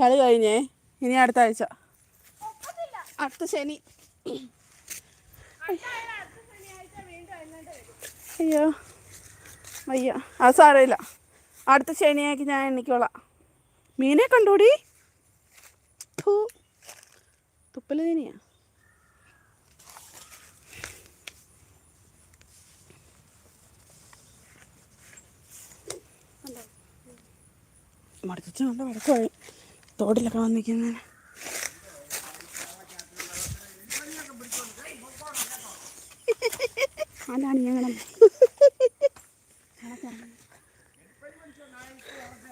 കളി കഴിഞ്ഞേ. ഇനി അടുത്ത ആഴ്ച. അടുത്ത ശനി. അയ്യോ. അയ്യോ. അത് സാരമില്ല. അടുത്ത ശനിയാക്കി ഞാൻ എണ്ണിക്കോളാം. മീനെ കണ്ടോടി? ഫൂ. തുപ്പൽ തന്നെയാ മടുത്തിച്ച് നല്ല വടക്കമായി തോട്ടിലൊക്കെ വന്നിരിക്കുന്നതിന് അതാണ് ഞങ്ങളെ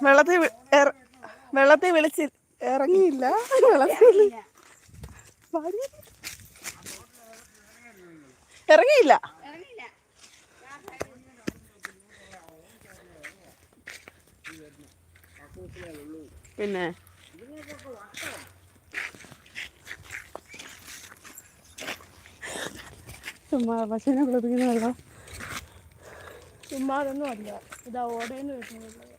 വെള്ളത്തിൽ വെള്ളത്തിൽ വിളിച്ച് ഇറങ്ങിയില്ല. വെള്ളത്തിൽ വിളി- ഇറങ്ങിയില്ല. പിന്നെ? ചുമ്മാ പശുവിനെ കുളിപ്പിക്കുന്ന വെള്ളം. ചുമ്മാതൊന്നും അല്ല. ഇതാ ഓടേന്ന് വരുന്നത്.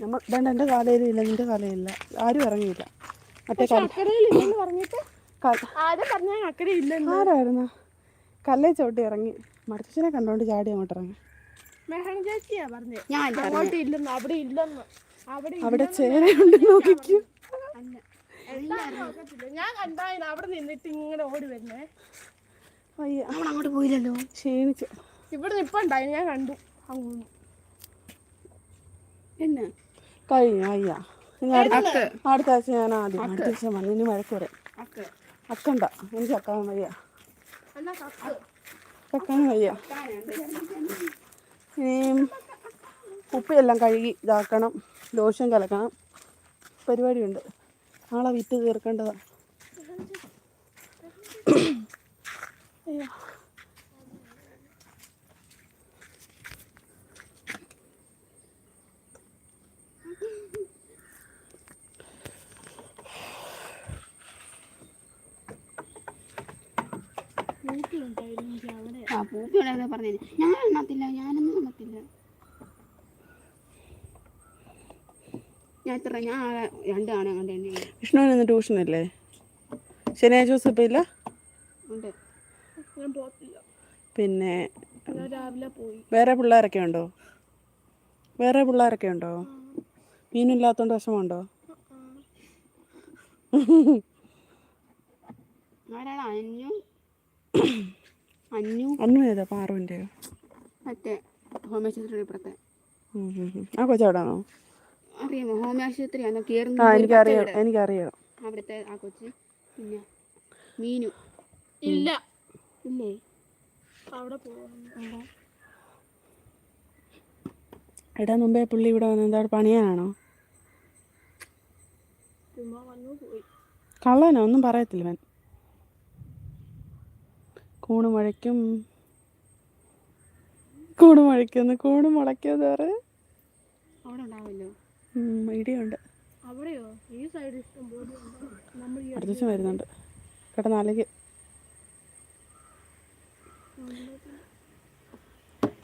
നമ്മൾ വേണ്ട എന്റെ കാലയിലില്ല നിന്റെ കാലയിലില്ല ആരും ഇറങ്ങിയില്ല. മറ്റേ കല്ല് പറഞ്ഞിട്ട്? ക- ആരും പറഞ്ഞ അക്കര ഇല്ലെന്ന് ആരായിരുന്നു? കല്ലേ ചവിട്ടി ഇറങ്ങി. മടച്ചനെ കണ്ടോണ്ട് ചാടി അങ്ങോട്ട് ഇറങ്ങി. മെഹൻ ചേച്ചിയാ പറഞ്ഞേ? ഞാൻ അങ്ങോട്ട് അവിടെ ഇല്ലെന്ന്. അവിടെ അവിടെ ചേരയുണ്ട് നോക്കിക്കൂ. ഞാൻ കണ്ടായിരുന്നു അവിടെ നിന്നിട്ട് ഇങ്ങനെ ഓടി വരുന്നേ. അയ്യ. അങ്ങോട്ട് പോയില്ലല്ലോ. ക്ഷീണിച്ചു. ഇവിടെ നിപ്പുണ്ടായി ഞാൻ കണ്ടു. അങ്ങോട്ട് എന്ന്? കഴിഞ്ഞു അയ്യ. ഇനി അടുത്ത അടുത്ത ആഴ്ച ഞാൻ ആദ്യം അടുത്ത ആഴ്ച വന്നു ഇനി മഴക്ക് വരെ അക്ക്. അക്കണ്ട എനിക്ക് അക്കാൻ വയ്യ. അക്കാൻ വയ്യ. ഇനിയും ഉപ്പയെല്ലാം കഴുകി ഇതാക്കണം ലോഷൻ കലക്കണം. പരിപാടിയുണ്ട്. നാളെ വിറ്റ് തീർക്കേണ്ടതാണ് അയ്യോ ആ പൂപ്പിയുടെ പറഞ്ഞു ഞാൻ എണ്ണത്തില്ല ഞാനൊന്നും എണ്ണത്തില്ല ഞാൻ എത്ര ഞാൻ രണ്ടാണ് അങ്ങനെ വിഷ്ണുവിന് ഇന്ന് ട്യൂഷനില്ലേ ശനിയാഴ്ച ദിവസം ഇപ്പം ഇല്ല? ഉണ്ട്. ഞാൻ പോത്തില്ല പിന്നെ രാവിലെ പോയി. വേറെ പിള്ളേരൊക്കെ ഉണ്ടോ? വേറെ പിള്ളേരൊക്കെ ഉണ്ടോ? മീനില്ലാത്തോണ്ട് വിഷമമുണ്ടോ? ആരാണ് അഞ്ഞു അഞ്ഞു അന്നു ഏതാ? പാറുവിന്റെയോ മറ്റേ ഹോമാശുപത്രി ഇപ്പുറത്തെ. ആ കൊച്ചവിടാണോ? അറിയാമോ? ഹോമാശുപത്രി അന്ന് ആ കയറുന്ന എനിക്കറിയാം എനിക്കറിയാം. അവിടുത്തെ ആ കൊച്ച് പിന്നെ മീനു. ഇല്ല. ഇല്ലേ? അവിടെ പോകണം എടാ മുമ്പേ പുള്ളി ഇവിടെ വന്ന് എന്താ പോയി. കള്ളനോ ഒന്നും പറയത്തില്ല കൂണ് മുഴയ്ക്കും. കൂണ് മുഴയ്ക്കുന്നു കൂണ് മുളയ്ക്കുമെന്ന് വേറെ അവിടെ ഇടിയുണ്ട്. അവിടെയോ? ഈ സൈഡ് ഇഷ്ടം പോലെ നമ്മൾ ഈ അടുത്ത വരുന്നുണ്ട്. വരുന്നുണ്ട് നാലേക്ക്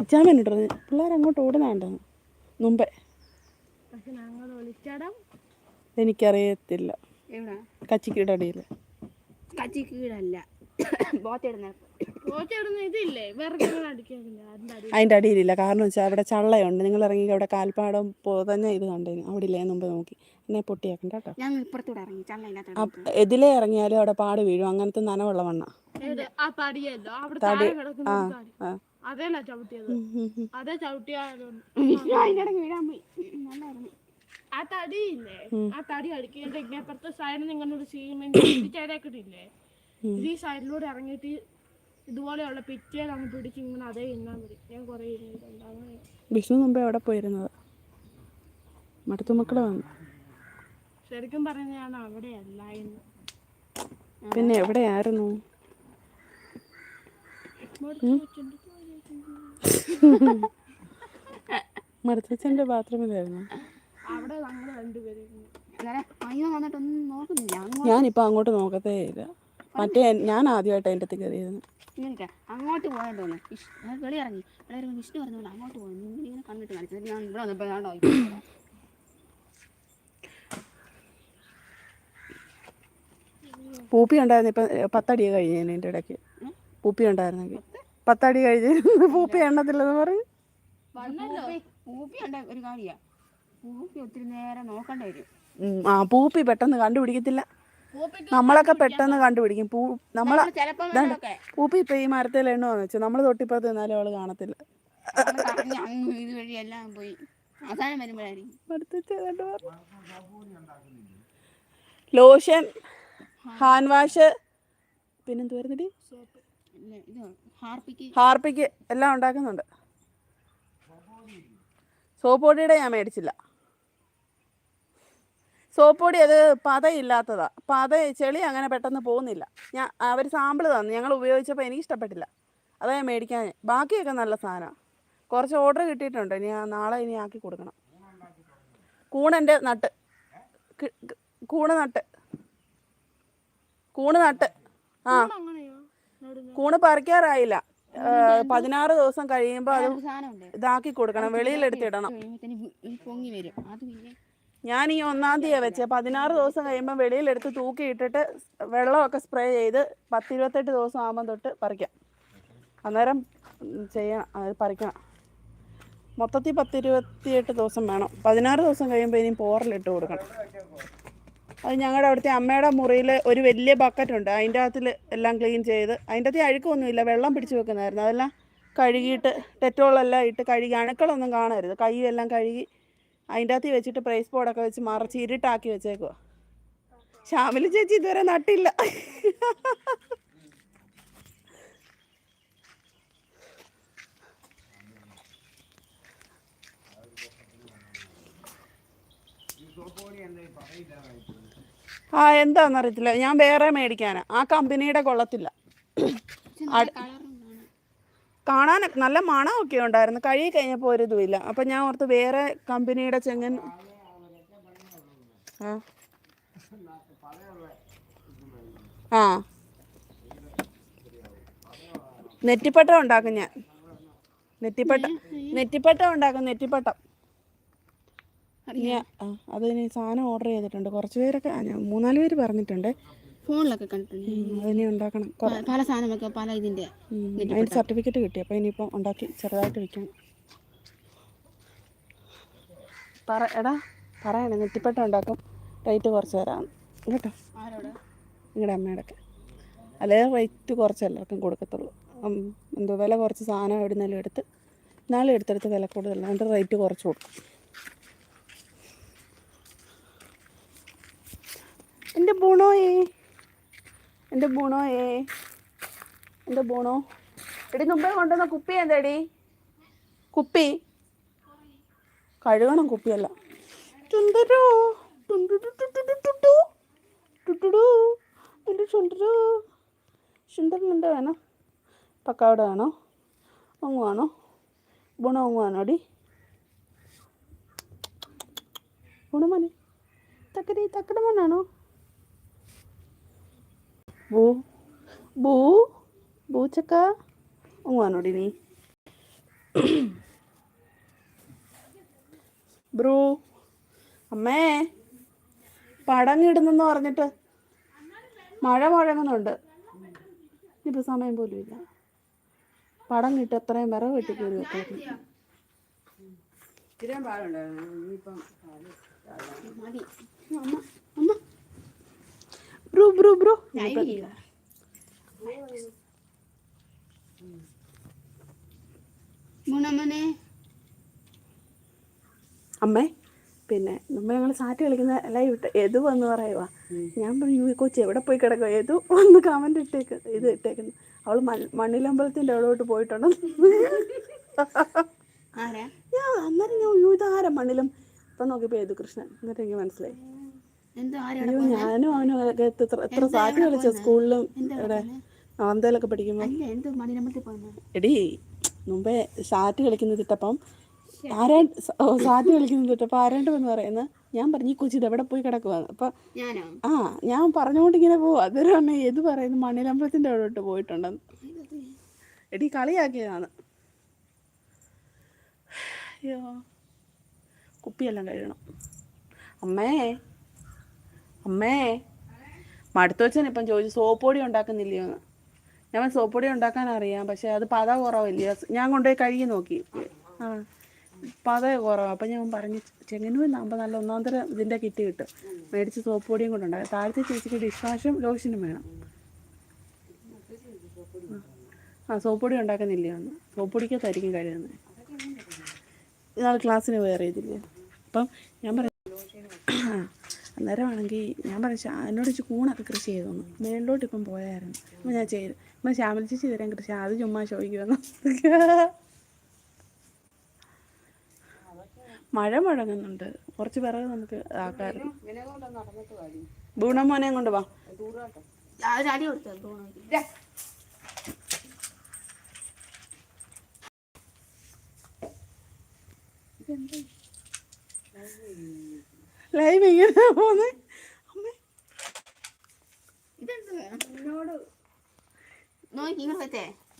ഇച്ചാമൻ ഇട്ടത് പിള്ളേർ അങ്ങോട്ട് ഓടുന്നുണ്ടെന്ന് മുമ്പേ. പക്ഷെ ഞങ്ങൾ ഒളിച്ചടം. എനിക്കറിയത്തില്ല. എവിടെ? കച്ചിക്കീടല്ല. ബോത്തിടുന്ന അതിന്റെ അതിന്റെ അടിയിലില്ല. കാരണം വെച്ചാൽ അവിടെ ചള്ളയുണ്ട്. നിങ്ങൾ ഇറങ്ങി അവിടെ കാൽപ്പാടം പോതഞ്ഞ ഇത് കണ്ടേനു അവിടെ ഇല്ലേ മുമ്പ് നോക്കി. എന്നെ പൊട്ടിയാക്കണ്ട കേട്ടോ. എതിലേ ഇറങ്ങിയാലും അവിടെ പാട് വീഴും. അങ്ങനത്തെ നനവുള്ള മണ്ണ. ഏത്? ആ തടിയല്ലോ? അവിടെ താഴെ കിടക്കുന്ന ഒരു തടി. ആ. അതല്ല ചവിട്ടിയത്. അതേ ആ തടിയില്ലേ? ആ തടി അടിക്കേണ്ട ഇങ്ങേപ്പുറത്തെ സൈഡിൽ ഇങ്ങനെ ഒരു സീമെന്റ് ചേരാക്കിട്ടില്ലേ ഇത് ഈ സൈഡിലൂടെ ഇറങ്ങിയിട്ട് ഇതുപോലെയുള്ള പിറ്റേ നമ്മൾ പിടിച്ച് ഇങ്ങനെ അതേ ഇന്നാൻ മതി. ഞാൻ കുറേ ഇരുന്നിട്ടുണ്ട് അങ്ങനെ വിഷ്ണു മുമ്പേ അവിടെ പോയിരുന്നത്. മടുത്തുമക്കൾ വന്നു. ശരിക്കും പറഞ്ഞ ഞാൻ അവിടെ അല്ലായിരുന്നു പിന്നെ എവിടെയായിരുന്നു? മടുത്തച്ഛന്റെ ബാത്റൂമിലായിരുന്നു. അവിടെ ഞങ്ങൾ രണ്ടുപേരും വന്നിട്ടൊന്നും നോക്കുന്നില്ല. ഞാനിപ്പോൾ അങ്ങോട്ട് നോക്കത്തേ ഇല്ല. മറ്റേ ഞാൻ ആദ്യമായിട്ട് അതിന്റെ അടുത്ത് കയറിയിരുന്നു. ഇങ്ങനെ അങ്ങോട്ട് പോയാൽ തോന്നുന്നു. വെളി ഇറങ്ങി. വെളി ഇറങ്ങി വിഷ്ണു പറഞ്ഞുകൊണ്ട് അങ്ങോട്ട് നിങ്ങൾ ഇങ്ങനെ കണ്ടിട്ട് കാണിച്ചത് ഞാൻ ഇവിടെ വന്നപ്പോൾ ഞാൻ പൂപ്പി ഉണ്ടായിരുന്നു ഇപ്പം പത്തടി കഴിഞ്ഞേനെ എന്റെ ഇടയ്ക്ക്. പൂപ്പി ഉണ്ടായിരുന്നെങ്കിൽ. പത്തടി കഴിഞ്ഞ് പൂപ്പി എണ്ണത്തില്ലെന്ന് പറഞ്ഞു. പൂപ്പി ഉണ്ട് ഒരു കാര്യ. പൂപ്പി ഒത്തിരി നേരം നോക്കേണ്ടി വരും. ആ പൂപ്പി പെട്ടെന്ന് കണ്ടുപിടിക്കത്തില്ല. നമ്മളൊക്കെ പെട്ടെന്ന് കണ്ടുപിടിക്കും. പൂ നമ്മളെ പൂപ്പി ഇപ്പൊ ഈ മരത്തിൽ എണ്ണുവെന്ന് വെച്ചു? നമ്മൾ തൊട്ടിപ്പുറത്ത് നിന്നാലും അവൾ കാണത്തില്ല. ലോഷൻ ഹാൻഡ് വാഷ് പിന്നെന്ത് വരുന്നിട്ട് ഇല്ല, ഇത് ഹാർപ്പിക്ക്. ഹാർപ്പിക്ക് എല്ലാം ഉണ്ടാക്കുന്നുണ്ട്. സോപ്പ് പൊടിയുടെ ഞാൻ മേടിച്ചില്ല. സോപ്പ് പൊടി അത് പതയില്ലാത്തതാ. പത ചെളി അങ്ങനെ പെട്ടെന്ന് പോകുന്നില്ല. ഞാൻ അവർ സാമ്പിൾ തന്നു. ഞങ്ങൾ ഉപയോഗിച്ചപ്പോൾ എനിക്ക് ഇഷ്ടപ്പെട്ടില്ല. അതാ ഞാൻ മേടിക്കാൻ. ബാക്കിയൊക്കെ നല്ല സാധനമാണ് കുറച്ച് ഓർഡർ കിട്ടിയിട്ടുണ്ട്. ഇനി നാളെ ഇനി ആക്കി കൊടുക്കണം. കൂണെന്റെ നട്ട്. കൂണ് നട്ട്. കൂണ് നട്ട്. ആ. കൂണ് പറിക്കാറായില്ല. പതിനാറ് ദിവസം കഴിയുമ്പോൾ അത് ഇതാക്കി കൊടുക്കണം. വെളിയിലെടുത്തിടണം. പൊങ്ങി വരും. അത് പിന്നെ ഞാൻ ഈ ഒന്നാം തീയതി വെച്ച്. പതിനാറ് ദിവസം കഴിയുമ്പോൾ വെളിയിലെടുത്ത് തൂക്കി ഇട്ടിട്ട് വെള്ളമൊക്കെ സ്പ്രേ ചെയ്ത് പത്തിരുപത്തെട്ട് ദിവസം ആകുമ്പം തൊട്ട് പറിക്കാം. അന്നേരം ചെയ്യണം. അത് പറിക്കണം. മൊത്തത്തിൽ പത്തിരുപത്തിയെട്ട് ദിവസം വേണം. പതിനാറ് ദിവസം കഴിയുമ്പോൾ ഇനി പോറലിട്ട് കൊടുക്കണം. അത് ഞങ്ങളുടെ അവിടുത്തെ അമ്മയുടെ മുറിയിൽ ഒരു വലിയ ബക്കറ്റ് ഉണ്ട്. അതിന്റെ അകത്തിൽ എല്ലാം ക്ലീൻ ചെയ്ത് അതിന്റെ അകത്ത് അഴുക്കൊന്നുമില്ല. വെള്ളം പിടിച്ച് വെക്കുന്നതായിരുന്നു. അതെല്ലാം കഴുകിയിട്ട് ഡെറ്റോളെല്ലാം ഇട്ട് കഴുകി അണുക്കളൊന്നും കാണരുത്. കൈയെല്ലാം കഴുകി അതിന്റെ അകത്ത് വെച്ചിട്ട് പ്രൈസ് ബോർഡൊക്കെ വെച്ച് മറച്ച് ഇരുട്ടാക്കി വെച്ചേക്കുക ശ്യാമിലി ചേച്ചി ഇതുവരെ നട്ടില്ല. ആ എന്താണെന്നറിയത്തില്ല ഞാൻ വേറെ മേടിക്കാനാ. ആ കമ്പനിയുടെ കൊള്ളത്തില്ല. കാണാൻ നല്ല മണമൊക്കെ ഉണ്ടായിരുന്നു. കഴുകി കഴിഞ്ഞപ്പോൾ ഒരു ഇതുമില്ല അപ്പം ഞാൻ ഓർത്ത് വേറെ കമ്പനിയുടെ ചെങ്ങൻ ആ. ആ. നെറ്റിപ്പട്ടം ഉണ്ടാക്കും ഞാൻ. നെറ്റിപ്പട്ടം നെറ്റിപ്പട്ടം ഉണ്ടാക്കും നെറ്റിപ്പട്ടം. ഞാൻ ഇനി അതിന് സാധനം ഓർഡർ ചെയ്തിട്ടുണ്ട്. കുറച്ച് പേരൊക്കെ ഞാൻ മൂന്നാൽ പേര് പറഞ്ഞിട്ടുണ്ട്. ഫോണിലൊക്കെ കണ്ടിട്ടുണ്ട്. അതിനെ ഉണ്ടാക്കണം. പല സാധനമൊക്കെ പല ഇതിന്റെ അതിന് സർട്ടിഫിക്കറ്റ് കിട്ടി. അപ്പോൾ ഇനിയിപ്പോൾ ഉണ്ടാക്കി ചെറുതായിട്ട് വെക്കണം പറ എടാ പറയണേ. നെറ്റിപ്പട്ട ഉണ്ടാക്കും. റേറ്റ് കുറച്ച് തരാം. കേട്ടോ? നിങ്ങളുടെ അമ്മയുടെ ഒക്കെ അല്ലേ റേറ്റ് കുറച്ച് എല്ലാവർക്കും കൊടുക്കത്തുള്ളൂ. എന്തോ വില കുറച്ച് സാധനം എവിടുന്നേലും എടുത്ത് നാളെ എടുത്തെടുത്ത് വില കൂടുതൽ അതിന്റെ റേറ്റ് കുറച്ച് കൊടുക്കും. എന്റെ ബുണോയേ. എന്റെ ഏ? എന്റെ ബുണോ? എടി മുമ്പേ കൊണ്ടുവന്ന കുപ്പി എന്താടി കുപ്പി? കഴുകണം കുപ്പിയല്ല. ചുണ്ടരോ? ടുണ്ടുടുടുടുടുടുടു. ടുടുടു. എന്റെ ചുണ്ടരോ ചുണ്ടരനെന്താ വേണം? പക്കാവിടെ വേണോ? അങ്ങ് വേണോ ബുണ അങ്ങ് വേണോ അടി ഗുണമോനെ തക്കടി തക്കട മോനാണോ? ബൂ ബൂ ബൂച്ചക്ക അങ്ങാനോടി നീ ബ്രൂ അമ്മേ പടങ്ങിടുന്നെന്ന് പറഞ്ഞിട്ട് മഴ മുഴങ്ങുന്നുണ്ട്. ഇനിയിപ്പോൾ സമയം പോലും ഇല്ല. പടം കിട്ടി അത്രയും വിറവ് കിട്ടി കയറി വെക്കായിരുന്നു ഇത്രയും പാടുണ്ടായിരുന്നു ഇനിയിപ്പം മതി. അമ്മ. അമ്മ ബ്രൂ ബ്രൂ ബ്രൂ ഗുണമനെ അമ്മേ പിന്നെ നമ്മൾ ഞങ്ങൾ സാറ്റ് കളിക്കുന്ന ലൈവ് ഇട്ട് എതു എന്ന് പറയുക ഞാൻ പറഞ്ഞു "ഈ കൊച്ചി എവിടെ പോയി കിടക്കുക ഏതു ഒന്ന് കമന്റ് ഇട്ടേക്ക് ഇത് ഇട്ടേക്കുന്നു. അവൾ മണ്ണിലമ്പലത്തിന്റെ അവിടോട്ട് പോയിട്ടുണ്ടോ ആരാ? ഞാൻ അന്നേരം ഞാൻ "അയ്യോ, ഇതാരാ മണ്ണിലും? ഇപ്പൊ നോക്കിയപ്പോ ഏതു കൃഷ്ണൻ? എന്നിട്ട് എനിക്ക് മനസ്സിലായി. അയ്യോ ഞാനും അവനും എത്ര സാറ്റ് കളിച്ച സ്കൂളിലും ഇവിടെ നവന്തയിലൊക്കെ പഠിക്കുമ്പോ. എടി മുമ്പേ സാറ്റ് കളിക്കുന്നത് ഇട്ടപ്പം ആരാ സാറ്റ് കളിക്കുന്നത് ഇട്ടപ്പം ആരാണ്ട് എന്ന് പറയുന്നത് ഞാൻ പറഞ്ഞു ഈ കൊച്ചിട്ട് എവിടെ പോയി കിടക്കുവാന്ന് അപ്പൊ ആ ഞാൻ പറഞ്ഞുകൊണ്ട് ഇങ്ങനെ പോവും. അതൊരു അമ്മ ഏത് പറയുന്നു? മണ്ണിലമ്പലത്തിന്റെ അവിടോട്ട് പോയിട്ടുണ്ടെന്ന് എടി കളിയാക്കിയതാണ്. അയ്യോ. കുപ്പിയെല്ലാം കഴുകണം. അമ്മേ അമ്മേ മടുത്തു വെച്ചാൽ ഇപ്പം ചോദിച്ചു സോപ്പൊടി ഉണ്ടാക്കുന്നില്ലയോ എന്ന്. ഞാൻ സോപ്പൊടി ഉണ്ടാക്കാൻ അറിയാം പക്ഷെ അത് പത കുറവില്ല? ഞാൻ കൊണ്ടുപോയി കഴുകി നോക്കി. ആ പത കുറവാണ് അപ്പം ഞാൻ പറഞ്ഞു ചെങ്ങന്നൂരിന്നാകുമ്പോൾ നല്ല ഒന്നാം തരം ഇതിന്റെ കിറ്റ് കിട്ടും. മേടിച്ച് സോപ്പ് പൊടിയും കൊണ്ട് ഉണ്ടാകും താഴത്തെ ചേച്ചിക്ക് ഡിഷ് വാഷും ലോഷനും വേണം. ആ സോപ്പൊടി ഉണ്ടാക്കുന്നില്ലയോ എന്ന്. സോപ്പ് പൊടിക്കകത്തായിരിക്കും കഴുകുന്നത്. ഇയാൾ ക്ലാസ്സിന് വേറെ ഇതില്ലേ? അപ്പം ഞാൻ പറഞ്ഞു അന്നേരമാണെങ്കിൽ ഞാൻ പറഞ്ഞു "ശ്യാ- എന്നോട് വെച്ച് കൂണൊക്കെ കൃഷി ചെയ്തോന്നു. മേളിലോട്ട് ഇപ്പം പോയായിരുന്നു. അപ്പം ഞാൻ ചെയ്തു. അപ്പം ശ്യാമല ചേച്ചി തരാൻ കൃഷി അത് ചുമ്മാ ചോദിക്കുമെന്ന് മഴ മുഴങ്ങുന്നുണ്ട്. കുറച്ച് പിറകെ നമുക്ക് ആക്കായിരുന്നു മോനെ കൊണ്ട് വാ. ഇതെന്താ? ലൈവ് ഇങ്ങനെ പോന്നെ?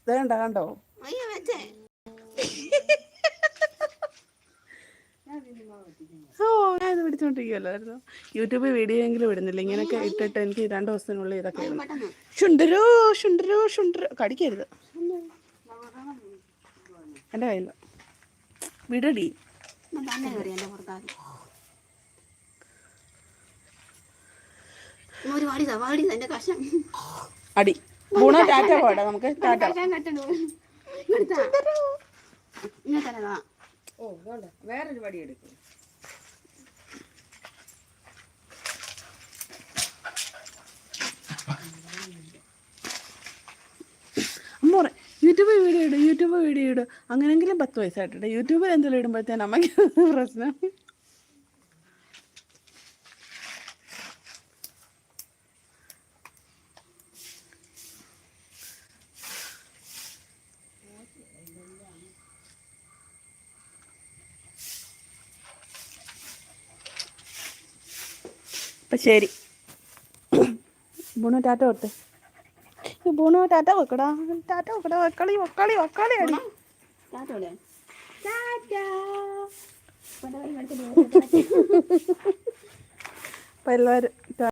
വേണ്ട കണ്ടോ? ഓ ഞാൻ ഇത് പിടിച്ചോണ്ടിരിക്കുമല്ലായിരുന്നു യൂട്യൂബിൽ വീഡിയോ എങ്കിലും ഇടുന്നില്ല. ഇങ്ങനെയൊക്കെ ഇട്ടിട്ട് എനിക്ക് രണ്ട് ദിവസത്തിനുള്ളിൽ ഇതൊക്കെ ഷുണ്ടരോ ഷുണ്ടരോ ഷുണ്ടരോ കടിക്കരുത്. എന്റെ കയ്യിൽ വിടടി ഞാൻ തന്നെ കയറി എന്റെ പുറത്താതി ഒരു വാടിതാ വാടിതാ എന്റെ കഷം അടി. ഗുണ ടാറ്റ പോട്ടെ നമുക്ക് ടാറ്റ. വേറൊരു പടി എടുക്കും. യൂട്യൂബ് വീഡിയോ ഇടും യൂട്യൂബ് വീഡിയോ ഇടും. അങ്ങനെങ്കിലും പത്ത് വയസ്സായിട്ടുണ്ട് യൂട്യൂബിൽ എന്തെങ്കിലും ഇടുമ്പോഴത്തേനും അമ്മയ്ക്ക് പ്രശ്നം. അപ്പം ശരി. ബുണു ടാറ്റ കൊടുത്തേ. ബുണു ടാറ്റ വെക്കടാ. ടാറ്റ വെക്കടാ. വെക്കളി വെക്കളി വെക്കളി അടി. ചാത്തോടെ അപ്പം എല്ലാവരും